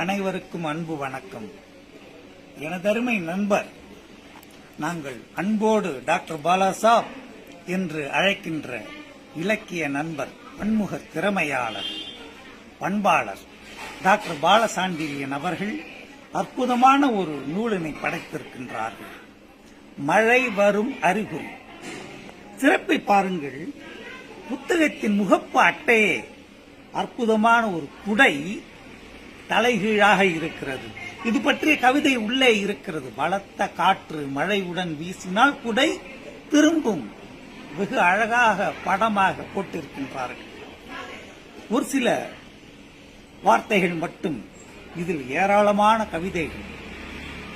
அனைவருக்கும் அன்பு வணக்கம். எனதருமை நண்பர் நாங்கள் அன்போடு டாக்டர் பாலாசாப் என்று அழைக்கின்ற இலக்கிய நண்பர் பன்முக திறமையாளர் பண்பாளர் டாக்டர் பாலசாண்டிரியன் அவர்கள் அற்புதமான ஒரு நூலினை படைத்திருக்கின்றார்கள். மழை வரும் அறிகுறி சிறப்பை பாருங்கள் புத்தகத்தின் முகப்பு அட்டையே அற்புதமான ஒரு குடை தலைகீழாக இருக்கிறது. இது பற்றிய கவிதை உள்ளே இருக்கிறது. பலத்த காற்று மழையுடன் வீசினால் குடை திரும்பும். வெகு அழகாக படமாக போட்டிருக்கின்றார்கள். ஒரு சில வார்த்தைகள் மட்டும் இதில் ஏராளமான கவிதைகள்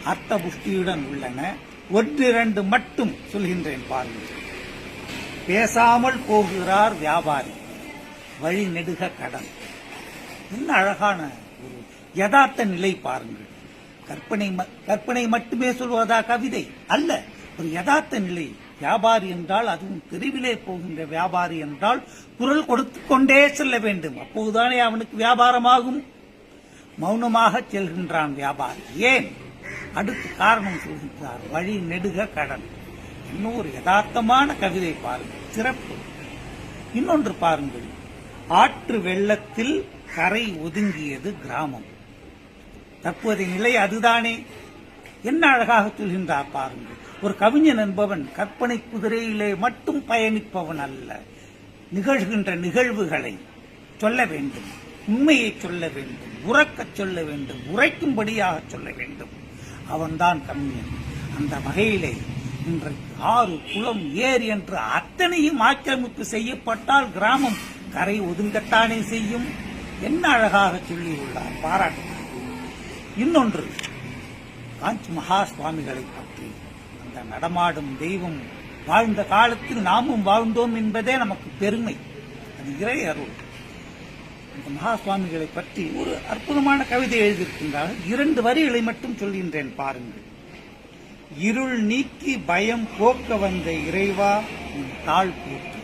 அர்த்த புஷ்டியுடன் உள்ளன. ஒன்றிரண்டு மட்டும் சொல்கின்றேன் பாருங்கள். பேசாமல் போகிறார் வியாபாரி. வழி நெடுக கடன். என்ன அழகான யதார்த்த நிலை பாருங்கள். கற்பனை ம- கற்பனை மட்டுமே சொல்வதா கவிதை? அல்ல. ஒரு யதார்த்த நிலை. வியாபாரி என்றால் அதுவும் தெருவிலே போகின்ற வியாபாரி என்றால் குரல் கொடுத்து கொண்டே செல்ல வேண்டும். அப்போதுதானே அவனுக்கு வியாபாரமாகும். மௌனமாக செல்கின்றான் வியாபாரி. ஏன்? அடுத்து காரணம் சொல்கின்றார். வழி நெடுக கடன். இன்னும் ஒரு யதார்த்தமான கவிதை பாருங்கள். சிறப்பு. இன்னொன்று பாருங்கள். ஆற்று வெள்ளத்தில் கரை ஒதுங்கியது கிராமம். தற்போதைய நிலை அதுதானே? என்ன அழகாக சொல்கின்றார் பாருங்கள். ஒரு கவிஞன் என்பவன் கற்பனை குதிரையிலே மட்டும் பயணிப்பவன் அல்ல. நிகழ்கின்ற நிகழ்வுகளை சொல்ல வேண்டும். உண்மையை சொல்ல வேண்டும். உறக்கச் சொல்ல வேண்டும். உரைக்கும்படியாக சொல்ல வேண்டும். அவன்தான் கவிஞன். அந்த வகையிலே இன்றைக்கு ஆறு குளம் ஏரி என்று அத்தனையும் ஆக்கிரமிப்பு செய்யப்பட்டால் கிராமம் கரை ஒதுங்கத்தானே செய்யும்? என்ன அழகாக சொல்லியுள்ளார் பாராட்டு இன்னொன்று காஞ்சி மகா சுவாமிகளை பற்றி அந்த நடமாடும் தெய்வம் வாழ்ந்த காலத்தில் நாமும் வாழ்ந்தோம் என்பதே நமக்கு பெருமை. அது இறை அருள். இந்த மகா சுவாமிகளை பற்றி ஒரு அற்புதமான கவிதை எழுதியிருக்கின்றார்கள். இரண்டு வரிகளை மட்டும் சொல்கின்றேன் பாருங்கள். இருள் நீக்கி பயம் போக்க வந்த இறைவா உன் தாழ் கூற்று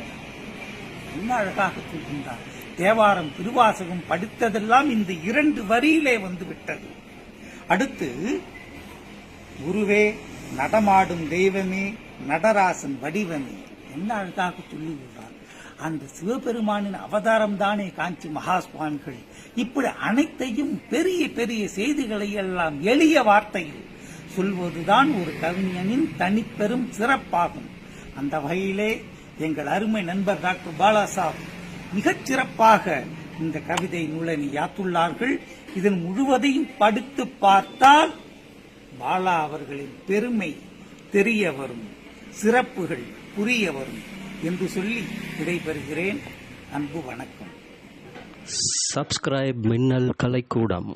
என்ன அழகாக சொல்கின்றார். தேவாரம் திருவாசகம் படித்ததெல்லாம் இந்த இரண்டு வரியிலே வந்து விட்டது அடுத்து குருவே நடமாடும் தெய்வமே நடராசன் வடிவமே என்ன அழகாக சொல்லியுள்ளார் அந்த சிவபெருமானின் அவதாரம் தானே காஞ்சி மகா சுவாமிகள் இப்படி அனைத்தையும் பெரிய பெரிய செய்திகளை எல்லாம் எளிய வார்த்தையில் சொல்வதுதான் ஒரு கவிஞனின் தனிப்பெரும் சிறப்பாகும். அந்த வகையிலே எங்கள் அருமை நண்பர் டாக்டர் பாலாசாப் மிகச் சிறப்பாக இந்த கவிதை நூலனை யாத்துள்ளார்கள். இதன் முழுவதையும் படித்து பார்த்தால் பாலா அவர்களின் பெருமை தெரிய வரும் சிறப்புகள் புரிய வரும் என்று சொல்லி விடைபெறுகிறேன். அன்பு வணக்கம். சப்ஸ்கிரைப் மின்னல் கலைக்கூடம்.